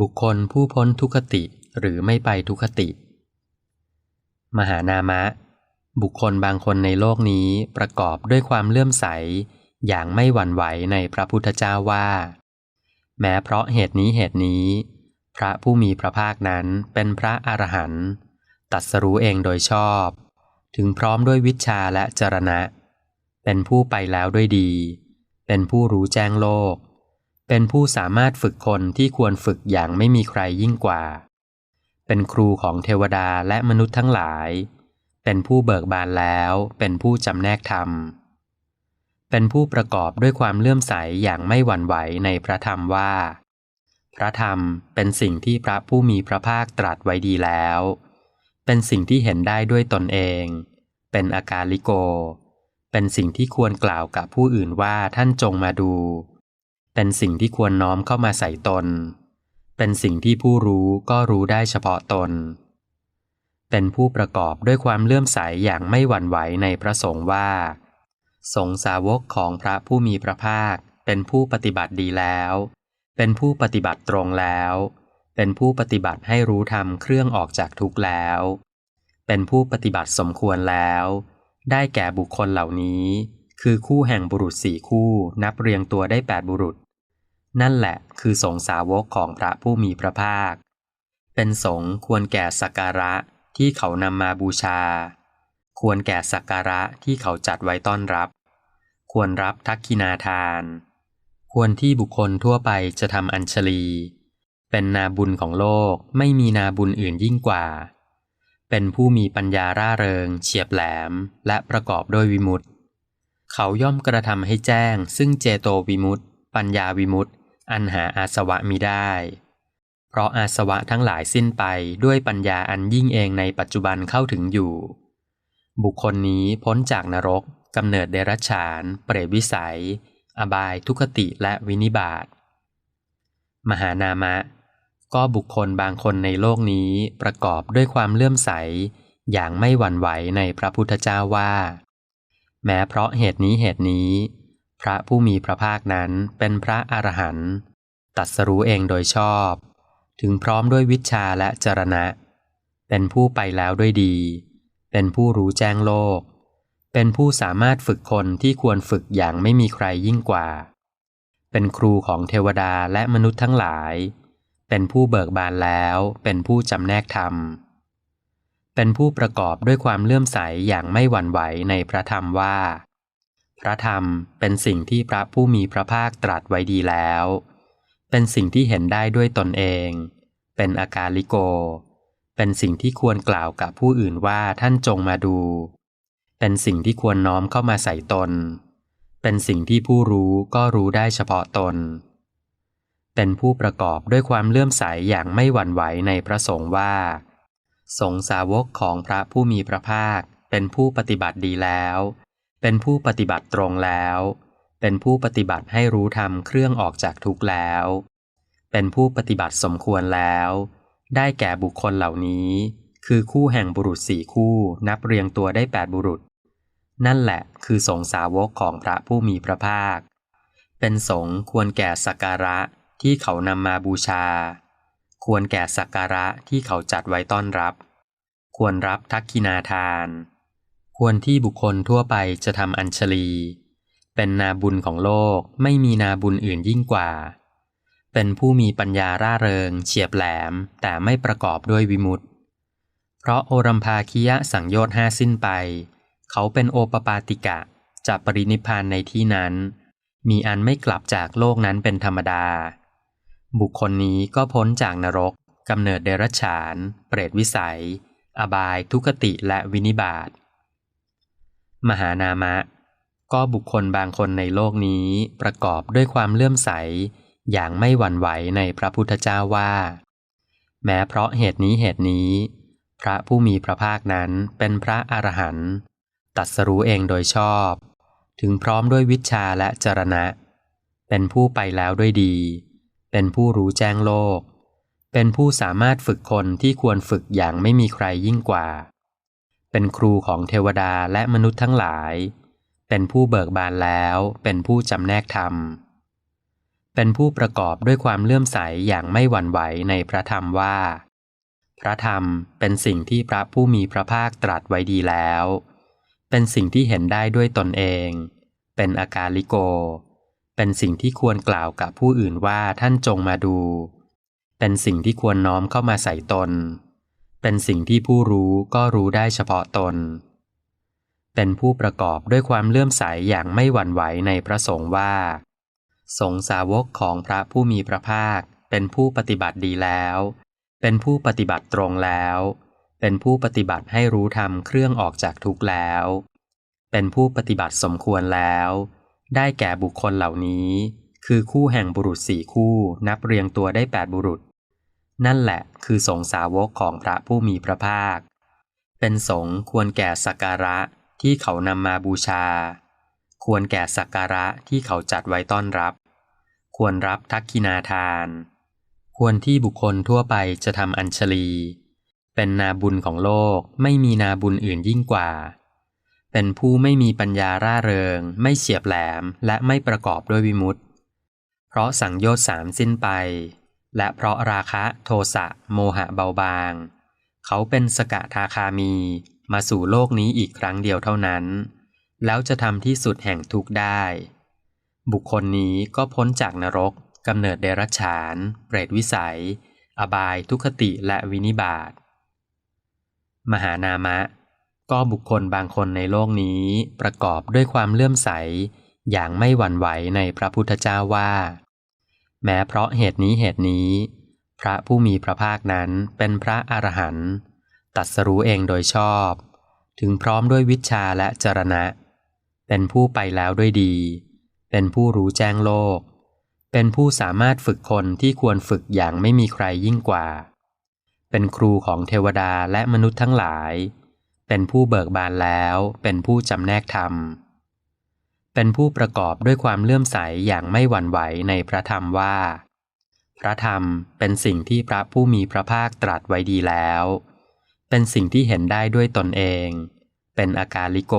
บุคคลผู้พ้นทุคติหรือไม่ไปทุคติ มหานามะ บุคคลบางคนในโลกนี้ประกอบด้วยความเลื่อมใส อย่างไม่หวั่นไหวในพระพุทธเจ้าว่า แม้เพราะเหตุนี้เหตุนี้ พระผู้มีพระภาคนั้นเป็นพระอรหันต์ตัดสรู้เองโดยชอบ ถึงพร้อมด้วยวิชาและจรณะ เป็นผู้ไปแล้วด้วยดี เป็นผู้รู้แจ้งโลก เป็นผู้สามารถฝึกคนที่ควรฝึกอย่างไม่มีใครยิ่งกว่า เป็นครูของเทวดาและมนุษย์ทั้งหลาย เป็นผู้เบิกบานแล้ว เป็นผู้จำแนกธรรม เป็นผู้ประกอบด้วยความเลื่อมใสอย่างไม่หวั่นไหวในพระธรรมว่า พระธรรมเป็นสิ่งที่พระผู้มีพระภาคตรัสไว้ดีแล้ว เป็นสิ่งที่เห็นได้ด้วยตนเอง เป็นอากาลิโก เป็นสิ่งที่ควรกล่าวกับผู้อื่นว่าท่านจงมาดู เป็นสิ่งที่ควรน้อมเข้ามาใส่ตน เป็นสิ่งที่ผู้รู้ก็รู้ได้เฉพาะตน เป็นผู้ประกอบด้วยความเลื่อมใสอย่างไม่หวั่นไหวในพระสงฆ์ว่า สงสาวกของพระผู้มีพระภาค เป็นผู้ปฏิบัติดีแล้ว เป็นผู้ปฏิบัติตรงแล้ว เป็นผู้ปฏิบัติให้รู้ธรรมเครื่องออกจากทุกข์แล้ว เป็นผู้ปฏิบัติสมควรแล้ว ได้แก่บุคคลเหล่านี้ คือคู่แห่งบุรุษสี่คู่นับเรียงตัวได้แปดบุรุษ นั่นแหละคือสงสาวกของพระผู้มีพระภาค เป็นสงควรแก่สักการะที่เขานำมาบูชา ควรแก่สักการะที่เขาจัดไว้ต้อนรับ ควรรับทักขินาทาน ควรที่บุคคลทั่วไปจะทำอัญชลี เป็นนาบุญของโลกไม่มีนาบุญอื่นยิ่งกว่า เป็นผู้มีปัญญาร่าเริง เฉียบแหลม และประกอบด้วยวิมุตติ เขาย่อมกระทำให้แจ้งซึ่งเจโตวิมุตติ ปัญญาวิมุตติ อันหาอาสวะมิได้ เพราะอาสวะทั้งหลายสิ้นไปด้วยปัญญาอันยิ่งเองในปัจจุบันเข้าถึงอยู่ บุคคลนี้พ้นจากนรกกำเนิดเดรัจฉาน เปรตวิสัย อบายทุคติและวินิบาตมหานามะ ก็บุคคลบางคนในโลกนี้ประกอบด้วยความเลื่อมใส อย่างไม่หวั่นไหวในพระพุทธเจ้าว่า แม้เพราะเหตุนี้เหตุนี้ พระผู้มีพระภาคนั้นเป็นพระอรหันต์ตัดสรู้เองโดยชอบ ถึงพร้อมด้วยวิชาและจรณะ เป็นผู้ไปแล้วด้วยดี เป็นผู้รู้แจ้งโลก เป็นผู้สามารถฝึกคนที่ควรฝึกอย่างไม่มีใครยิ่งกว่า เป็นครูของเทวดาและมนุษย์ทั้งหลาย เป็นผู้เบิกบานแล้ว เป็นผู้จำแนกธรรม เป็นผู้ประกอบด้วยความเลื่อมใสอย่างไม่หวั่นไหวในพระธรรมว่า พระธรรมเป็นสิ่งที่พระผู้มีพระภาคตรัสไว้ดีแล้ว เป็นสิ่งที่เห็นได้ด้วยตนเอง เป็นอาการลิโก เป็นสิ่งที่ควรกล่าวกับผู้อื่นว่าท่านจงมาดู เป็นสิ่งที่ควรน้อมเข้ามาใส่ตน เป็นสิ่งที่ผู้รู้ก็รู้ได้เฉพาะตน เป็นผู้ประกอบด้วยความเลื่อมใสอย่างไม่หวั่นไหวในพระสงฆ์ว่า สงสาวกของพระผู้มีพระภาคเป็นผู้ปฏิบัติดีแล้ว เป็นผู้ปฏิบัติตรงแล้ว เป็นผู้ปฏิบัติให้รู้ธรรมเครื่องออกจากทุกข์แล้ว เป็นผู้ปฏิบัติสมควรแล้ว ได้แก่บุคคลเหล่านี้ คือคู่แห่งบุรุษสี่คู่นับเรียงตัวได้แปดบุรุษ นั่นแหละคือสงสาวกของพระผู้มีพระภาค เป็นสงควรแก่สักการะที่เขานำมาบูชา ควรแก่สักการะที่เขาจัดไว้ต้อนรับ ควรรับทักขินาทาน ควรที่บุคคลทั่วไปจะทำอัญชลี เป็นนาบุญของโลกไม่มีนาบุญอื่นยิ่งกว่า เป็นผู้มีปัญญาร่าเริง เฉียบแหลม แต่ไม่ประกอบด้วยวิมุตติเพราะโอรัมภาคิยะสังโยชน์ห้าสิ้นไป เขาเป็นโอปปาติกะจะปรินิพพานในที่นั้น มีอันไม่กลับจากโลกนั้นเป็นธรรมดา บุคคลนี้ก็พ้นจากนรกกำเนิดเดรัจฉาน เปรตวิสัย อบายทุกติและวินิบาต มหานามะ ก็บุคคลบางคนในโลกนี้ประกอบด้วยความเลื่อมใส อย่างไม่หวั่นไหวในพระพุทธเจ้าว่า แม้เพราะเหตุนี้เหตุนี้ พระผู้มีพระภาคนั้นเป็นพระอรหันต์ตัดสรู้เองโดยชอบ ถึงพร้อมด้วยวิชาและจรณะ เป็นผู้ไปแล้วด้วยดี เป็นผู้รู้แจ้งโลก เป็นผู้สามารถฝึกคนที่ควรฝึกอย่างไม่มีใครยิ่งกว่า เป็นครูของเทวดาและมนุษย์ทั้งหลาย เป็นผู้เบิกบานแล้ว เป็นผู้จำแนกธรรม เป็นผู้ประกอบด้วยความเลื่อมใสอย่างไม่หวั่นไหวในพระธรรมว่า พระธรรมเป็นสิ่งที่พระผู้มีพระภาคตรัสไว้ดีแล้ว เป็นสิ่งที่เห็นได้ด้วยตนเอง เป็นอาการลิโก เป็นสิ่งที่ควรกล่าวกับผู้อื่นว่าท่านจงมาดู เป็นสิ่งที่ควรน้อมเข้ามาใส่ตน เป็นสิ่งที่ผู้รู้ก็รู้ได้เฉพาะตน เป็นผู้ประกอบด้วยความเลื่อมใสอย่างไม่หวั่นไหวในพระสงฆ์ว่า สงสาวกของพระผู้มีพระภาค เป็นผู้ปฏิบัติดีแล้ว เป็นผู้ปฏิบัติตรงแล้ว เป็นผู้ปฏิบัติให้รู้ธรรมเครื่องออกจากทุกข์แล้ว เป็นผู้ปฏิบัติสมควรแล้ว ได้แก่บุคคลเหล่านี้ คือคู่แห่งบุรุษสี่คู่นับเรียงตัวได้แปดบุรุษ นั่นแหละคือสงสาวกของพระผู้มีพระภาค เป็นสงควรแก่สักการะที่เขานำมาบูชา ควรแก่สักการะที่เขาจัดไว้ต้อนรับ ควรรับทักขินาทาน ควรที่บุคคลทั่วไปจะทำอัญชลี เป็นนาบุญของโลกไม่มีนาบุญอื่นยิ่งกว่า เป็นผู้ไม่มีปัญญาร่าเริง ไม่เฉียบแหลมและไม่ประกอบด้วยวิมุตติ เพราะสังโยชน์สามสิ้นไป และเพราะราคะโทสะโมหะเบาบาง เขาเป็นสกทาคามีมาสู่โลกนี้อีกครั้งเดียวเท่านั้น แล้วจะทำที่สุดแห่งทุกข์ได้ บุคคลนี้ก็พ้นจากนรกกำเนิดเดรัจฉาน เปรตวิสัย อบายทุคติและวินิบาตมหานามะ ก็บุคคลบางคนในโลกนี้ประกอบด้วยความเลื่อมใส อย่างไม่หวั่นไหวในพระพุทธเจ้าว่า แม้เพราะเหตุนี้เหตุนี้ พระผู้มีพระภาคนั้นเป็นพระอรหันต์ตรัสรู้เองโดยชอบ ถึงพร้อมด้วยวิชาและจรณะ เป็นผู้ไปแล้วด้วยดี เป็นผู้รู้แจ้งโลก เป็นผู้สามารถฝึกคนที่ควรฝึกอย่างไม่มีใครยิ่งกว่า เป็นครูของเทวดาและมนุษย์ทั้งหลาย เป็นผู้เบิกบานแล้ว เป็นผู้จำแนกธรรม เป็นผู้ประกอบด้วยความเลื่อมใสอย่างไม่หวั่นไหวในพระธรรมว่า พระธรรมเป็นสิ่งที่พระผู้มีพระภาคตรัสไว้ดีแล้ว เป็นสิ่งที่เห็นได้ด้วยตนเอง เป็นอาการลิโก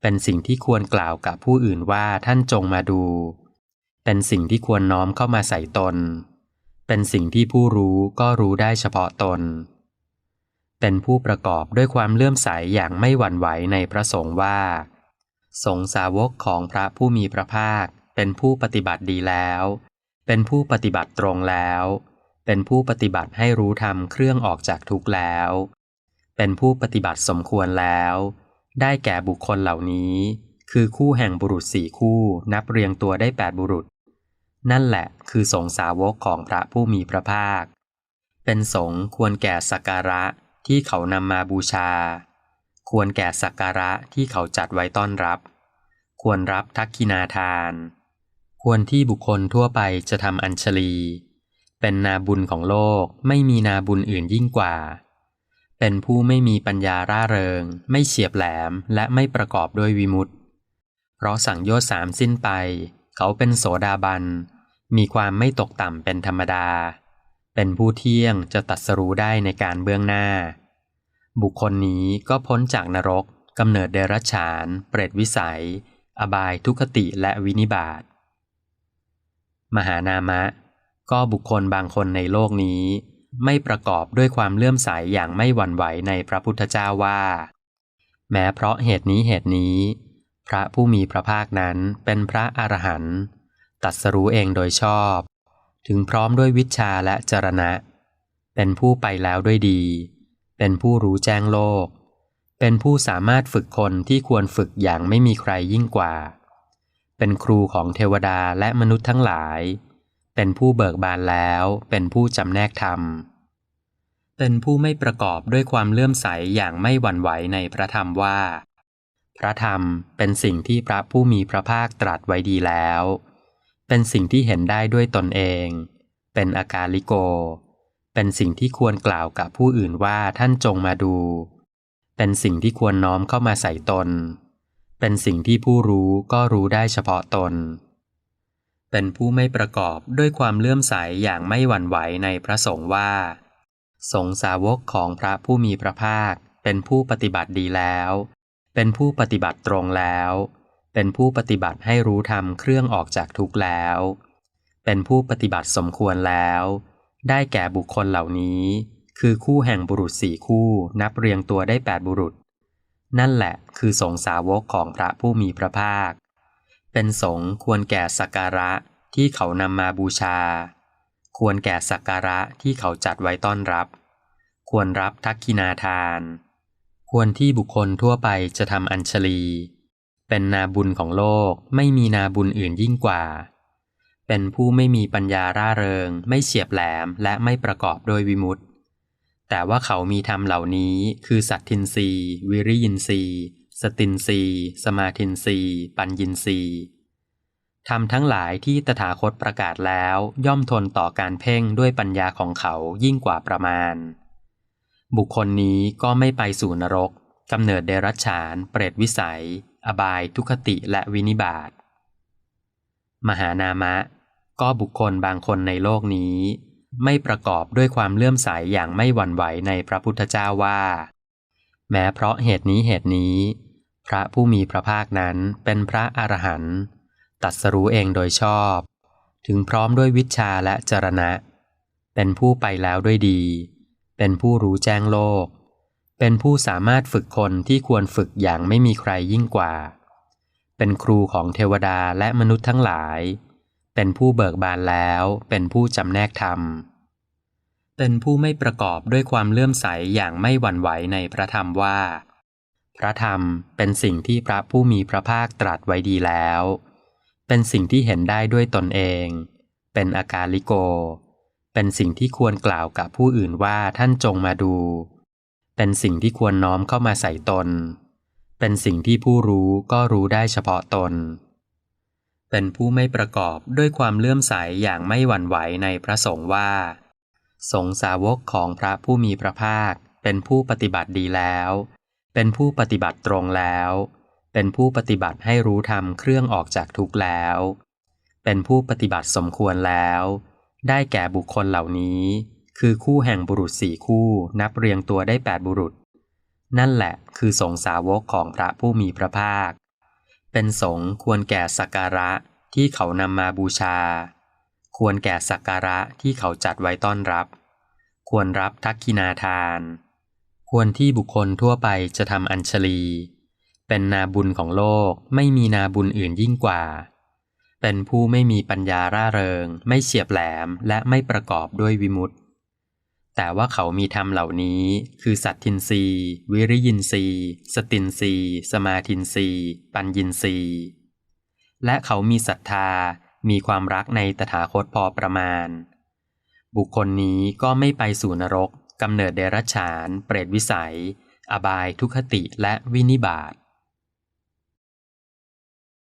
เป็นสิ่งที่ควรกล่าวกับผู้อื่นว่าท่านจงมาดู เป็นสิ่งที่ควรน้อมเข้ามาใส่ตน เป็นสิ่งที่ผู้รู้ก็รู้ได้เฉพาะตน เป็นผู้ประกอบด้วยความเลื่อมใสอย่างไม่หวั่นไหวในพระสงฆ์ว่า สงสาวกของพระผู้มีพระภาค เป็นผู้ปฏิบัติดีแล้ว เป็นผู้ปฏิบัติตรงแล้ว เป็นผู้ปฏิบัติให้รู้ธรรมเครื่องออกจากทุกข์แล้ว เป็นผู้ปฏิบัติสมควรแล้ว ได้แก่บุคคลเหล่านี้ คือคู่แห่งบุรุษสี่คู่นับเรียงตัวได้แปดบุรุษ นั่นแหละคือสงสาวกของพระผู้มีพระภาค เป็นสงควรแก่สักการะที่เขานำมาบูชา ควรแก่สักการะที่เขาจัดไว้ต้อนรับ ควรรับทักขินาทาน ควรที่บุคคลทั่วไปจะทำอัญชลี เป็นนาบุญของโลกไม่มีนาบุญอื่นยิ่งกว่า เป็นผู้ไม่มีปัญญาร่าเริง ไม่เฉียบแหลมและไม่ประกอบด้วยวิมุตติ เพราะสั่งโยชน์สามสิ้นไป เขาเป็นโสดาบัน มีความไม่ตกต่ำเป็นธรรมดา เป็นผู้เที่ยงจะตัดสรู้ได้ในการเบื้องหน้า บุคคลนี้ก็พ้นจากนรกกำเนิดเดรัจฉาน เปรตวิสัย อบายทุคติและวินิบาตมหานามะ ก็บุคคลบางคนในโลกนี้ ไม่ประกอบด้วยความเลื่อมใสอย่างไม่หวั่นไหวในพระพุทธเจ้าว่า แม้เพราะเหตุนี้เหตุนี้ พระผู้มีพระภาคนั้นเป็นพระอรหันต์ตรัสรู้เองโดยชอบ ถึงพร้อมด้วยวิชาและจรณะ เป็นผู้ไปแล้วด้วยดี เป็นผู้รู้แจ้งโลก เป็นผู้สามารถฝึกคนที่ควรฝึกอย่างไม่มีใครยิ่งกว่า เป็นครูของเทวดาและมนุษย์ทั้งหลาย เป็นผู้เบิกบานแล้ว เป็นผู้จำแนกธรรม เป็นผู้ไม่ประกอบด้วยความเลื่อมใสอย่างไม่หวั่นไหวในพระธรรมว่า พระธรรมเป็นสิ่งที่พระผู้มีพระภาคตรัสไว้ดีแล้ว เป็นสิ่งที่เห็นได้ด้วยตนเอง เป็นอากาลิโก เป็นสิ่งที่ควรกล่าวกับผู้อื่นว่าท่านจงมาดู เป็นสิ่งที่ควรน้อมเข้ามาใส่ตน เป็นสิ่งที่ผู้รู้ก็รู้ได้เฉพาะตน เป็นผู้ไม่ประกอบด้วยความเลื่อมใสอย่างไม่หวั่นไหวในพระสงฆ์ว่า สงสาวกของพระผู้มีพระภาค เป็นผู้ปฏิบัติดีแล้ว เป็นผู้ปฏิบัติตรงแล้ว เป็นผู้ปฏิบัติให้รู้ธรรมเครื่องออกจากทุกข์แล้ว เป็นผู้ปฏิบัติสมควรแล้ว ได้แก่บุคคลเหล่านี้ คือคู่แห่งบุรุษสี่คู่นับเรียงตัวได้แปดบุรุษ นั่นแหละคือสงสาวกของพระผู้มีพระภาค เป็นสงควรแก่สักการะที่เขานำมาบูชา ควรแก่สักการะที่เขาจัดไว้ต้อนรับ ควรรับทักขินาทาน ควรที่บุคคลทั่วไปจะทำอัญชลี เป็นนาบุญของโลกไม่มีนาบุญอื่นยิ่งกว่า เป็นผู้ไม่มีปัญญาร่าเริง ไม่เฉียบแหลมและไม่ประกอบด้วยวิมุตติ แต่ว่าเขามีธรรมเหล่านี้คือสัตทินรีวิริยินรีสตินรีสมาทินรีปัญญินรีธรรมทั้งหลายที่ตถาคตประกาศแล้วย่อมทนต่อการเพ่งด้วยปัญญาของเขายิ่งกว่าประมาณ บุคคลนี้ก็ไม่ไปสู่นรกกำเนิดเดรัจฉาน เปรตวิสัย อบายทุคติและวินิบาตมหานามะ ก็บุคคลบางคนในโลกนี้ ไม่ประกอบด้วยความเลื่อมใสอย่างไม่หวั่นไหวในพระพุทธเจ้าว่า แม้เพราะเหตุนี้เหตุนี้ พระผู้มีพระภาคนั้นเป็นพระอรหันต์ตัดสรู้เองโดยชอบ ถึงพร้อมด้วยวิชาและจรณะ เป็นผู้ไปแล้วด้วยดี เป็นผู้รู้แจ้งโลก เป็นผู้สามารถฝึกคนที่ควรฝึกอย่างไม่มีใครยิ่งกว่า เป็นครูของเทวดาและมนุษย์ทั้งหลาย เป็นผู้เบิกบานแล้ว เป็นผู้จำแนกธรรม เป็นผู้ไม่ประกอบด้วยความเลื่อมใสอย่างไม่หวั่นไหวในพระธรรมว่า พระธรรมเป็นสิ่งที่พระผู้มีพระภาคตรัสไว้ดีแล้ว เป็นสิ่งที่เห็นได้ด้วยตนเอง เป็นอาการลิโก เป็นสิ่งที่ควรกล่าวกับผู้อื่นว่าท่านจงมาดู เป็นสิ่งที่ควรน้อมเข้ามาใส่ตน เป็นสิ่งที่ผู้รู้ก็รู้ได้เฉพาะตน เป็นผู้ไม่ประกอบด้วยความเลื่อมใสอย่างไม่หวั่นไหวในพระสงฆ์ว่า สงสาวกของพระผู้มีพระภาค เป็นผู้ปฏิบัติดีแล้ว เป็นผู้ปฏิบัติตรงแล้ว เป็นผู้ปฏิบัติให้รู้ธรรมเครื่องออกจากทุกข์แล้ว เป็นผู้ปฏิบัติสมควรแล้ว ได้แก่บุคคลเหล่านี้ คือคู่แห่งบุรุษสี่คู่นับเรียงตัวได้แปดบุรุษ นั่นแหละคือสงสาวกของพระผู้มีพระภาค เป็นสงฆ์ควรแก่สักการะที่เขานำมาบูชา ควรแก่สักการะที่เขาจัดไว้ต้อนรับ ควรรับทักขินาทาน ควรที่บุคคลทั่วไปจะทำอัญชลี เป็นนาบุญของโลกไม่มีนาบุญอื่นยิ่งกว่า เป็นผู้ไม่มีปัญญาร่าเริง ไม่เฉียบแหลมและไม่ประกอบด้วยวิมุตติ แต่ว่าเขามีธรรมเหล่านี้ คือสัตทินรีวิริยินรีสตินรีสมาทินรีปัญญินรีและเขามีศรัทธา มีความรักในตถาคตพอประมาณ บุคคลนี้ก็ไม่ไปสู่นรกกำเนิดเดรัจฉาน เปรตวิสัย อบายทุคติและวินิบาต